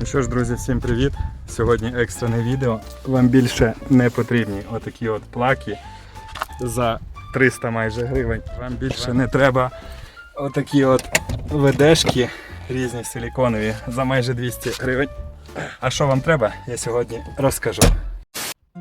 Ну що ж, друзі, всім привіт! Сьогодні екстрене відео. Вам більше не потрібні отакі от плаки за 300 майже гривень. Вам більше не треба отакі от ведешки різні силіконові за майже 200 гривень. А що вам треба, я сьогодні розкажу.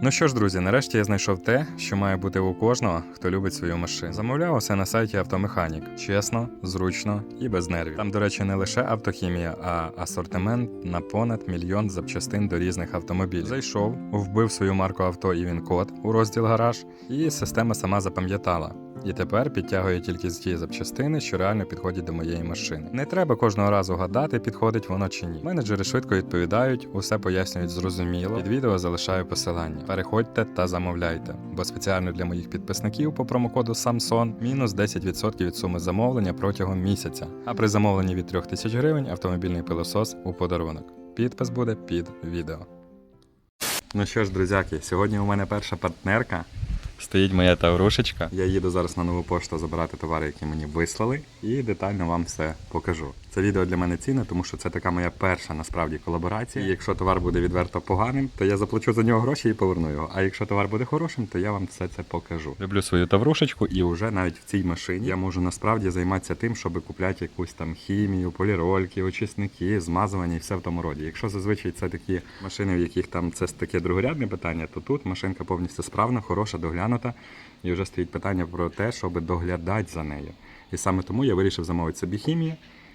Ну що ж, друзі, нарешті я знайшов те, що має бути у кожного, хто любить свою машину. Замовляв усе на сайті Автомеханік. Чесно, зручно і без нервів. Там, до речі, не лише автохімія, а асортимент на понад мільйон запчастин до різних автомобілів. Зайшов, вбив свою марку авто і він код у розділ гараж, і система сама запам'ятала. І тепер підтягує тільки ті запчастини, що реально підходять до моєї машини. Не треба кожного разу гадати, підходить воно чи ні. Менеджери швидко відповідають, усе пояснюють зрозуміло. Під відео залишаю посилання. Переходьте та замовляйте, бо спеціально для моїх підписників по промокоду Samson мінус 10% від суми замовлення протягом місяця. А при замовленні від 3000 гривень автомобільний пилосос у подарунок. Підпис буде під відео. Ну що ж, друзяки, сьогодні у мене перша партнерка. Стоїть моя таврушечка. Я їду зараз на нову пошту забирати товари, які мені вислали, і детально вам все покажу. Це відео для мене цінне, тому що це така моя перша насправді колаборація. І якщо товар буде відверто поганим, то я заплачу за нього гроші і поверну його. А якщо товар буде хорошим, то я вам все це покажу. Люблю свою таврушечку, і вже навіть в цій машині я можу насправді займатися тим, щоб купляти якусь там хімію, полірольки, очисники, змазування і все в тому роді. Якщо зазвичай це такі машини, в яких там це таке другорядне питання, то тут машинка повністю справна, хороша, доглянута, і вже стоїть питання про те, щоб доглядати за нею. І саме тому я вирішив замовити собі хімію.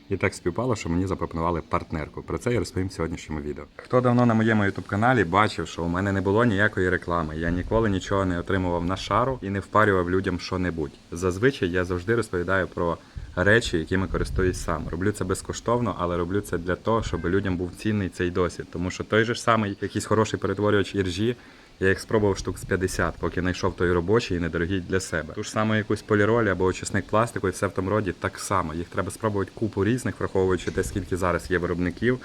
І так співпало, що мені запропонували партнерку. Про це я розповім в сьогоднішньому відео. Хто давно на моєму youtube каналі бачив, що у мене не було ніякої реклами. Я ніколи нічого не отримував на шару і не впарював людям що-небудь. Зазвичай я завжди розповідаю про речі, якими користуюсь сам. Роблю це безкоштовно, але роблю це для того, щоб людям був цінний цей досвід. Тому що той же ж самий якийсь хороший перетворювач іржі. Я їх спробував штук з 50, поки знайшов той робочий і недорогий для себе. Ту ж саму якусь поліроль або очисник пластику і все в тому роді так само. Їх треба спробувати купу різних, враховуючи те, скільки зараз є виробників,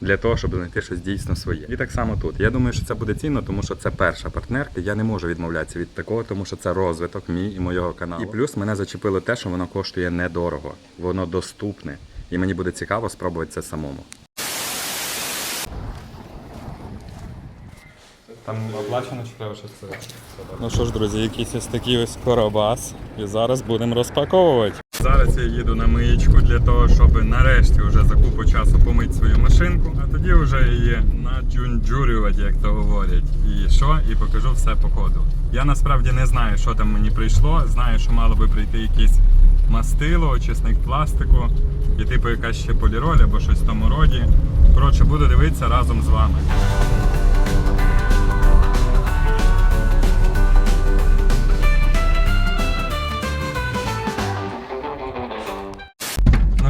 для того, щоб знайти щось дійсно своє. І так само тут. Я думаю, що це буде цінно, тому що це перша партнерка. Я не можу відмовлятися від такого, тому що це розвиток мій і моєго каналу. І плюс мене зачепило те, що воно коштує недорого, воно доступне. І мені буде цікаво спробувати це самому. Там оплачено чи треба щось це? Ну що ж, друзі, якийсь ось такий ось коробас. І зараз будемо розпаковувати. Зараз я їду на миєчку для того, щоб нарешті вже за купу часу помити свою машинку, а тоді вже її надюнджурювати, як то говорять. І що? І покажу все по ходу. Я насправді не знаю, що там мені прийшло. Знаю, що мало би прийти якесь мастило, очисник пластику і типу якась ще поліроль або щось в тому роді. Коротше, буду дивитися разом з вами.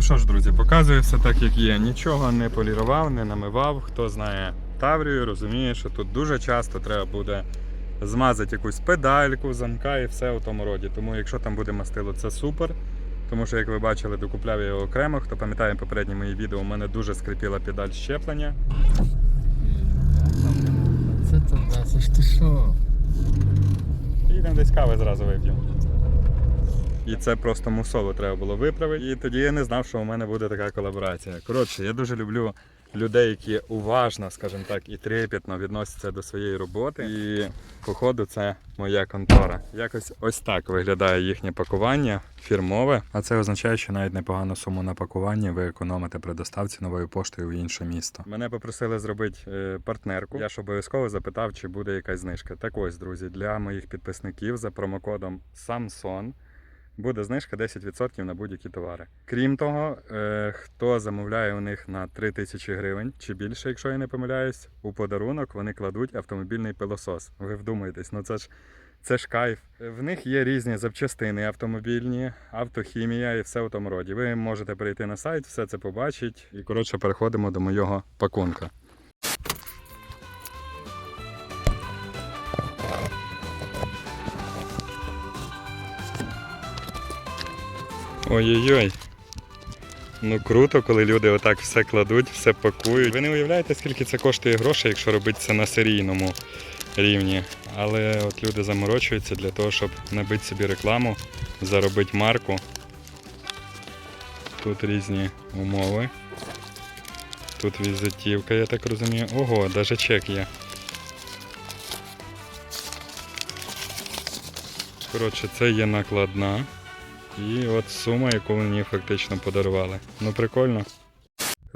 Що ж, друзі, показую все так, як є. Нічого не полірував, не намивав. Хто знає Таврію, розуміє, що тут дуже часто треба буде змазати якусь педальку, замка і все у тому роді. Тому якщо там буде мастило, це супер. Тому що, як ви бачили, докупляв я його окремо. Хто пам'ятає попередні мої відео, у мене дуже скрипіла педаль щеплення. Це да, це ж ти що? І йдемо десь кави зразу вип'ємо. І це просто мусово треба було виправити. І тоді я не знав, що у мене буде така колаборація. Коротше, я дуже люблю людей, які уважно, скажімо так, і трепетно відносяться до своєї роботи. І походу це моя контора. Якось ось так виглядає їхнє пакування фірмове. А це означає, що навіть непогану суму на пакуванні ви економите при доставці новою поштою в інше місто. Мене попросили зробити е, партнерку. Я ж обов'язково запитав, чи буде якась знижка. Так ось, друзі, для моїх підписників за промокодом Samson буде знижка 10% на будь-які товари. Крім того, е, хто замовляє у них на 3000 гривень чи більше, якщо я не помиляюсь, у подарунок вони кладуть автомобільний пилосос. Ви вдумаєтесь, ну це ж. Це ж кайф. В них є різні запчастини автомобільні, автохімія і все в тому роді. Ви можете перейти на сайт, все це побачити. І коротше переходимо до моєго пакунка. Ой-ой-ой. Ну круто, коли люди отак все кладуть, все пакують. Ви не уявляєте, скільки це коштує грошей, якщо робити це на серійному рівні. Але от люди заморочуються для того, щоб набити собі рекламу, заробити марку. Тут різні умови. Тут візитівка, я так розумію. Ого, навіть чек є. Коротше, це є накладна. І от сума, яку мені фактично подарували. Ну прикольно.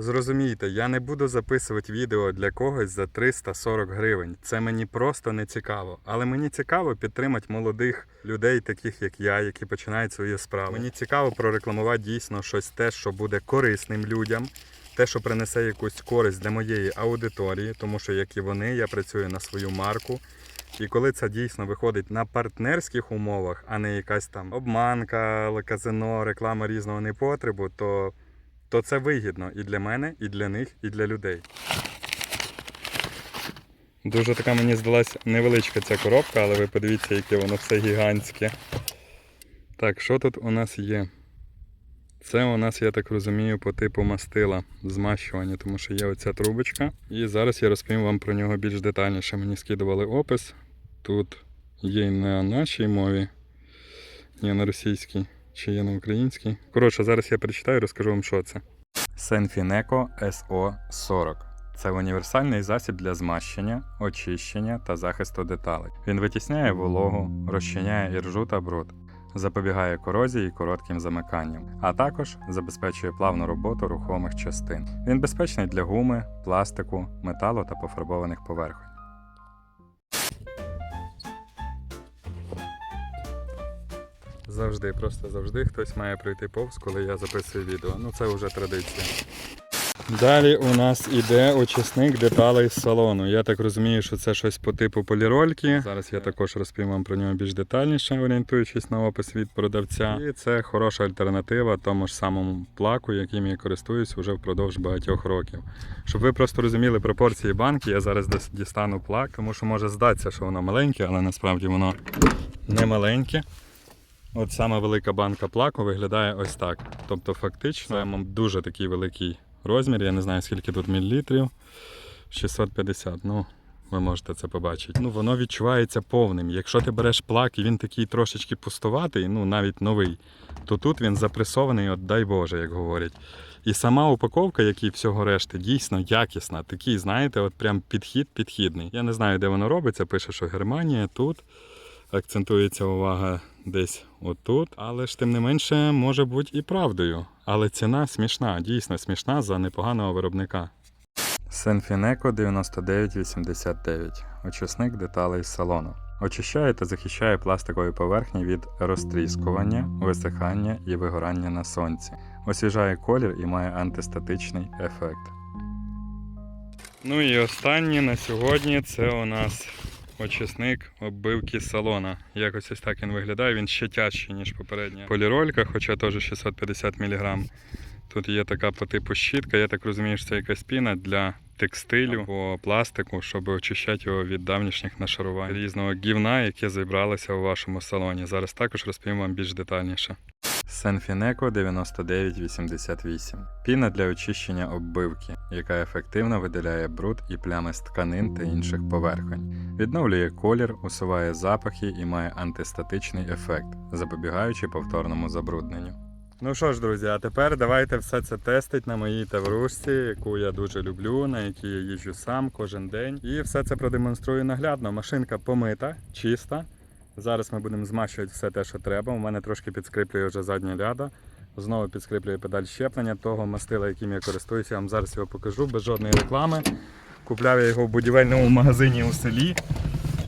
Зрозумійте, я не буду записувати відео для когось за 340 гривень. Це мені просто не цікаво. Але мені цікаво підтримати молодих людей, таких як я, які починають свою справу. Мені цікаво прорекламувати дійсно щось те, що буде корисним людям, те, що принесе якусь користь для моєї аудиторії, тому що, як і вони, я працюю на свою марку. І коли це дійсно виходить на партнерських умовах, а не якась там обманка, казино, реклама різного непотребу, то, то це вигідно і для мене, і для них, і для людей. Дуже така мені здалась невеличка ця коробка, але ви подивіться, яке воно все гігантське. Так, що тут у нас є? Це у нас, я так розумію, по типу мастила змащування, тому що є оця трубочка. І зараз я розповім вам про нього більш детальніше. Мені скидували опис. Тут є на нашій мові, є на російській, чи є на українській. Коротше, зараз я перечитаю і розкажу вам, що це. Senfineco SO40. Це універсальний засіб для змащення, очищення та захисту деталей. Він витісняє вологу, розчиняє іржу та бруд, запобігає корозії і коротким замиканням, а також забезпечує плавну роботу рухомих частин. Він безпечний для гуми, пластику, металу та пофарбованих поверхонь. Завжди, просто завжди хтось має пройти повз, коли я записую відео. Ну це вже традиція. Далі у нас іде очисник деталей з салону. Я так розумію, що це щось по типу полірольки. Зараз я також розповім вам про нього більш детальніше, орієнтуючись на опис від продавця. І це хороша альтернатива тому ж самому плаку, яким я користуюсь вже впродовж багатьох років. Щоб ви просто розуміли пропорції банки, я зараз дістану плак, тому що може здатися, що воно маленьке, але насправді воно не маленьке. От сама велика банка плаку виглядає ось так. Тобто, фактично, мам, дуже такий великий розмір. Я не знаю, скільки тут мілілітрів. 650. Ну, ви можете це побачити. Ну, воно відчувається повним. Якщо ти береш плак і він такий трошечки пустуватий, ну навіть новий, то тут він запресований, от дай Боже, як говорять. І сама упаковка, як і всього решти, дійсно якісна. Такий, знаєте, от прям підхід підхідний. Я не знаю, де воно робиться. Пише, що Германія тут. Акцентується увага десь отут. Але ж тим не менше може бути і правдою. Але ціна смішна, дійсно смішна за непоганого виробника. Senfineco 9989. Очисник деталей салону. Очищає та захищає пластикові поверхні від розтріскування, висихання і вигорання на сонці. Освіжає колір і має антистатичний ефект. Ну і останнє на сьогодні це у нас очисник оббивки салона. Якось ось так він виглядає. Він ще тяжчий, ніж попередня поліролька, хоча теж 650 мг. Тут є така по типу щітка, я так розумію, що це якась піна для текстилю або пластику, щоб очищати його від давнішніх нашарувань різного гівна, яке зібралося у вашому салоні. Зараз також розповім вам більш детальніше. Senfineco 9988. Піна для очищення оббивки, яка ефективно видаляє бруд і плями з тканин та інших поверхонь. Відновлює колір, усуває запахи і має антистатичний ефект, запобігаючи повторному забрудненню. Ну що ж, друзі, а тепер давайте все це тестить на моїй таврушці, яку я дуже люблю, на якій я їжджу сам кожен день. І все це продемонструю наглядно. Машинка помита, чиста. Зараз ми будемо змащувати все те, що треба. У мене трошки підскриплює вже задня ляда. Знову підскриплює педаль щеплення того мастила, яким я користуюся. Я вам зараз його покажу без жодної реклами. Купляв я його в будівельному магазині у селі.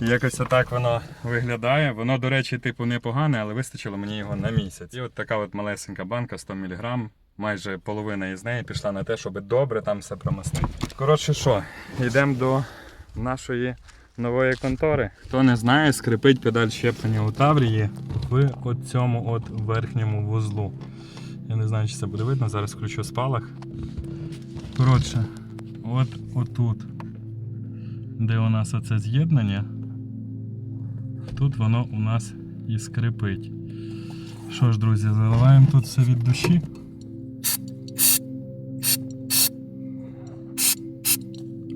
І Якось отак воно виглядає. Воно, до речі, типу непогане, але вистачило мені його на місяць. І от така от малесенька банка 100 мг. Майже половина із неї пішла на те, щоб добре там все промастити. Коротше, що, йдемо до нашої нової контори. Хто не знає, скрипить педаль щеплення у Таврії в цьому от верхньому вузлу. Я не знаю, чи це буде видно, зараз включу спалах. Коротше, от отут, де у нас оце з'єднання, тут воно у нас і скрипить. Що ж, друзі, заливаємо тут все від душі.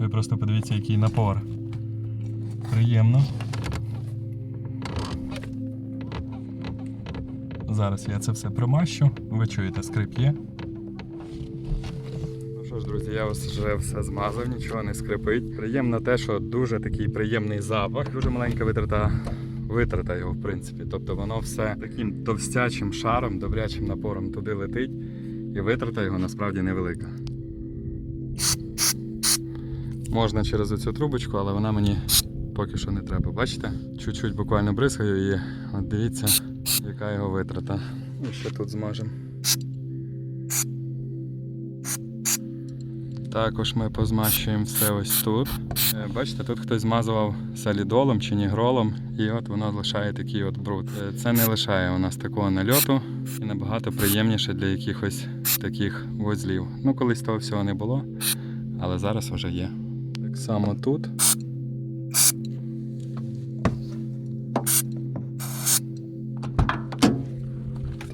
Ви просто подивіться, який напор. Приємно. Зараз я це все промащу. Ви чуєте, скрип є. Ну що що ж, друзі, я ось вже все змазав, нічого не скрипить. Приємно те, що дуже такий приємний запах, дуже маленька витрата. Витрата його, в принципі. Тобто воно все таким товстячим шаром, добрячим напором туди летить, і витрата його насправді невелика. Можна через оцю трубочку, але вона мені поки що не треба. Бачите? Чуть-чуть буквально бризгаю і от дивіться, яка його витрата. Ну, ще тут зможемо. Також ми позмащуємо все ось тут. Е, Бачите, тут хтось змазував салідолом чи нігролом, і от воно лишає такий от бруд. Е, Це не лишає у нас такого нальоту і набагато приємніше для якихось таких вузлів. Ну, колись того всього не було, але зараз вже є. Так само тут.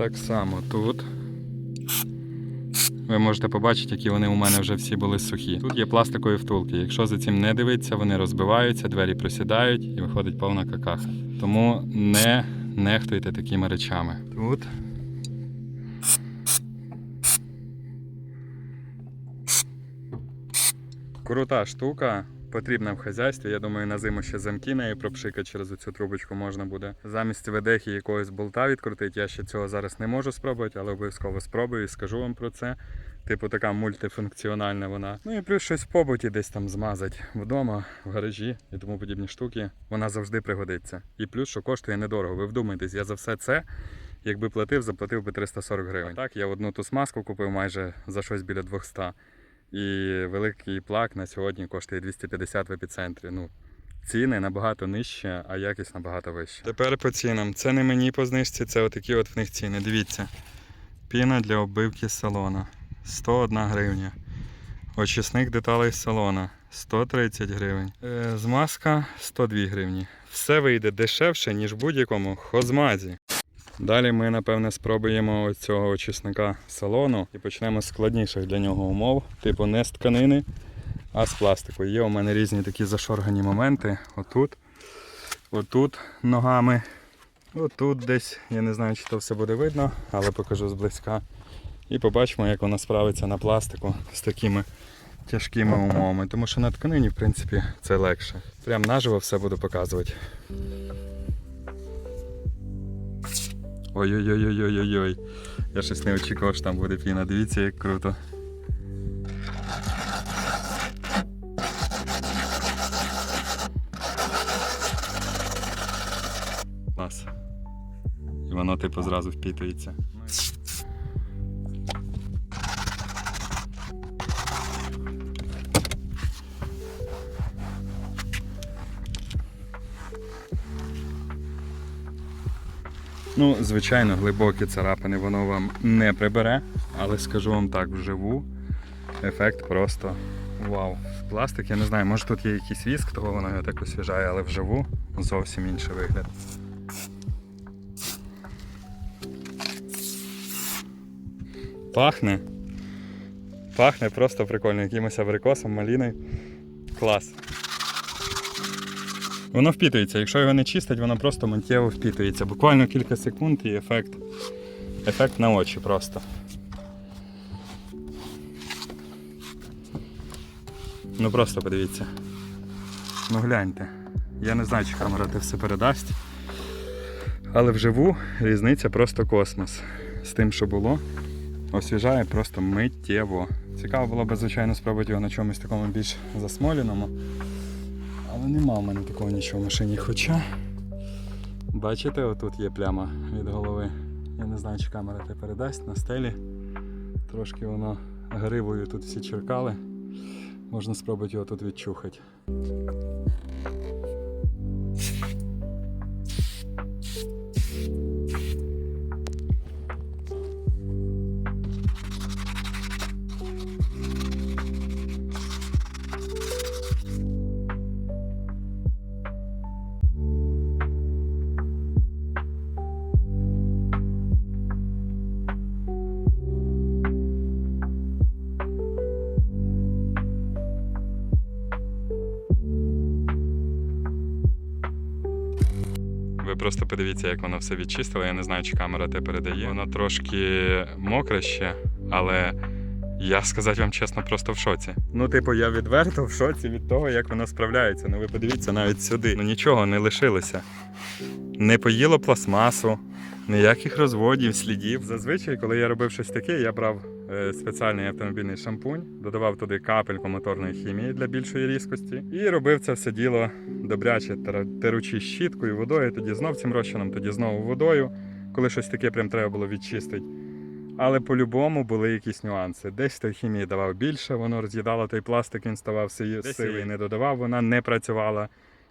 Так само тут. Ви можете побачити, які вони у мене вже всі були сухі. Тут є пластикові втулки. Якщо за цим не дивитися, вони розбиваються, двері просідають і виходить повна какаха. Тому не нехтуйте такими речами. Тут. Крута штука. Потрібна в хазяйстві. Я думаю, на зиму ще замки нею пропшикати через цю трубочку можна буде. Замість ведехи якогось болта відкрутити. Я ще цього зараз не можу спробувати, але обов'язково спробую і скажу вам про це. Типу така мультифункціональна вона. Ну і плюс щось в побуті десь там змазати вдома, в гаражі і тому подібні штуки. Вона завжди пригодиться. І плюс, що коштує недорого. Ви вдумайтесь, я за все це. Якби платив, заплатив би 340 гривень. Так, я одну ту смазку купив майже за щось біля 200. І великий плак на сьогодні коштує 250 в епіцентрі. Ну, ціни набагато нижче, а якість набагато вища. Тепер по цінам. Це не мені по знижці, це отакі от в них ціни. Дивіться. Піна для оббивки салона 101 гривня. Очисник деталей салона 130 гривень. Е, Змазка 102 гривні. Все вийде дешевше, ніж будь-якому хозмазі. Далі ми, напевне, спробуємо цього очисника салону і почнемо з складніших для нього умов, типу не з тканини, а з пластику. Є у мене різні такі зашоргані моменти. Отут, отут ногами, отут десь. Я не знаю, чи то все буде видно, але покажу зблизька. І побачимо, як вона справиться на пластику з такими тяжкими умовами. Тому що на тканині, в принципі, це легше. Прям наживо все буду показувати. Ой-ой-ой-ой-ой-ой. Я щось не очікував, що там буде піна. Дивіться, як круто. Клас. І воно типу зразу впітується. Ну, звичайно, глибокі царапини воно вам не прибере, але скажу вам так, вживу ефект просто вау. Пластик, я не знаю, може тут є якийсь віск, того воно його так освіжає, але вживу зовсім інший вигляд. Пахне. Пахне просто прикольно, якимось абрикосом, маліною. Клас. Воно впітується. Якщо його не чистить, воно просто миттєво впітується. Буквально кілька секунд і ефект. Ефект на очі просто. Ну просто подивіться. Ну гляньте. Я не знаю, чи камера те все передасть. Але вживу різниця просто космос. З тим, що було, освіжає просто миттєво. Цікаво було б, звичайно, спробувати його на чомусь такому більш засмоленому. Але нема в мене такого нічого в машині. Хоча, бачите, отут є пляма від голови. Я не знаю, чи камера те передасть на стелі. Трошки воно гривою тут всі черкали. Можна спробувати його тут відчухати. Просто подивіться, як воно все відчистило. Я не знаю, чи камера те передає. Воно трошки мокре ще, але Я сказати вам чесно, просто в шоці. Ну, типу, я відверто в шоці від того, як воно справляється. Ну ви подивіться навіть сюди. Ну нічого не лишилося. Не поїло пластмасу, ніяких розводів, слідів. Зазвичай, коли я робив щось таке, я брав е, спеціальний автомобільний шампунь, додавав туди капельку моторної хімії для більшої різкості, і робив це все діло добряче, теручи щіткою, водою, тоді знов цим розчином, тоді знову водою, коли щось таке прям треба було відчистити. Але по-любому були якісь нюанси. Десь той хімії давав більше, воно роз'їдало той пластик, він ставав сивий, не додавав, вона не працювала.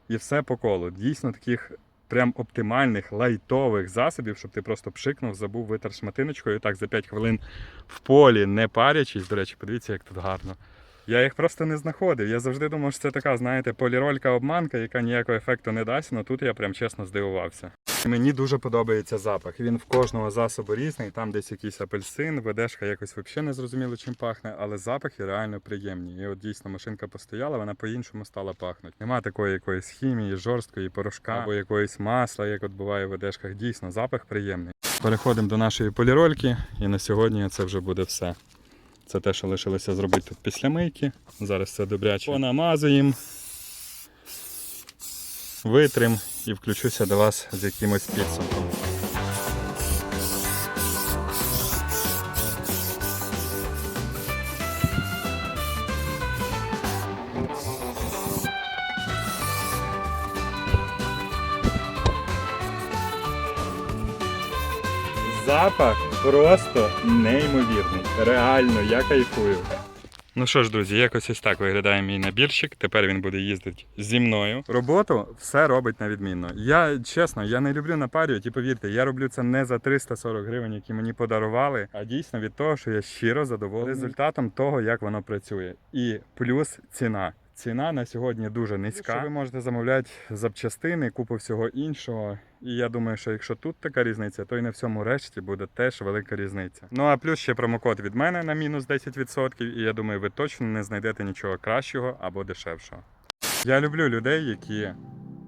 І все по колу. Дійсно, таких прям оптимальних лайтових засобів, щоб ти просто пшикнув, забув, витер шматиночкою, і так за 5 хвилин в полі, не парячись. До речі, подивіться, як тут гарно. Я їх просто не знаходив. Я завжди думав, що це така, знаєте, поліролька обманка, яка ніякого ефекту не дасть, але тут я прям чесно здивувався. Мені дуже подобається запах. Він в кожного засобу різний. Там десь якийсь апельсин, ведешка якось взагалі не зрозуміло, чим пахне, але запахи реально приємні. І от дійсно машинка постояла, вона по-іншому стала пахнути. Нема такої якоїсь хімії, жорсткої порошка або якоїсь масла, як от буває в ведешках. Дійсно, запах приємний. Переходимо до нашої полірольки, і на сьогодні це вже буде все. Це те, що лишилося зробити тут після мийки. Зараз це добряче понамазуємо, витрим і включуся до вас з якимось підсумком. Запах просто неймовірний. Реально, я кайфую. Ну що ж, друзі, якось ось так виглядає мій набірчик. Тепер він буде їздити зі мною. Роботу все робить на відмінно. Я чесно, я не люблю напарювати, і повірте, я роблю це не за 340 гривень, які мені подарували, а дійсно від того, що я щиро задоволений результатом того, як воно працює. І плюс ціна. Ціна на сьогодні дуже низька. Що ви можете замовляти запчастини, купу всього іншого. І я думаю, що якщо тут така різниця, то і на всьому решті буде теж велика різниця. Ну а плюс ще промокод від мене на мінус 10%, і я думаю, ви точно не знайдете нічого кращого або дешевшого. Я люблю людей, які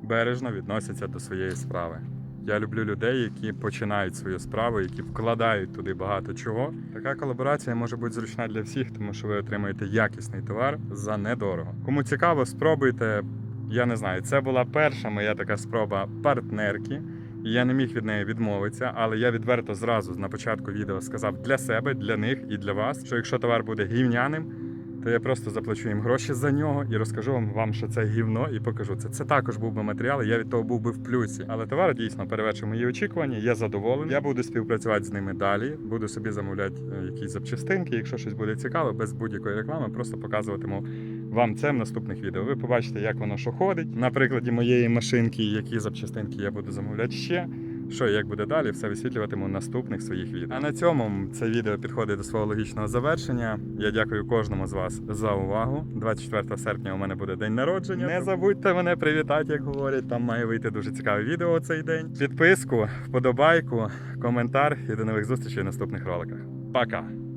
бережно відносяться до своєї справи. Я люблю людей, які починають свою справу, які вкладають туди багато чого. Така колаборація може бути зручна для всіх, тому що ви отримаєте якісний товар за недорого. Кому цікаво, спробуйте. Я не знаю, це була перша моя така спроба партнерки. І я не міг від неї відмовитися, але я відверто зразу на початку відео сказав для себе, для них і для вас, що якщо товар буде гівняним, то я просто заплачу їм гроші за нього і розкажу вам, вам що це гівно, і покажу це. Це також був би матеріал, і я від того був би в плюсі. Але товар дійсно перевершив мої очікування. Я задоволений. Я буду співпрацювати з ними далі. Буду собі замовляти е, якісь запчастинки. Якщо щось буде цікаве, без будь-якої реклами, просто показуватиму вам це в наступних відео. Ви побачите, як воно що ходить. На прикладі моєї машинки, які запчастинки я буду замовляти ще. Що і як буде далі, все висвітлюватиму в наступних своїх відео. А на цьому це відео підходить до свого логічного завершення. Я дякую кожному з вас за увагу. 24 серпня у мене буде день народження. Не забудьте мене привітати, як говорять. Там має вийти дуже цікаве відео цей день. Підписку, вподобайку, коментар і до нових зустрічей в наступних роликах. Пока!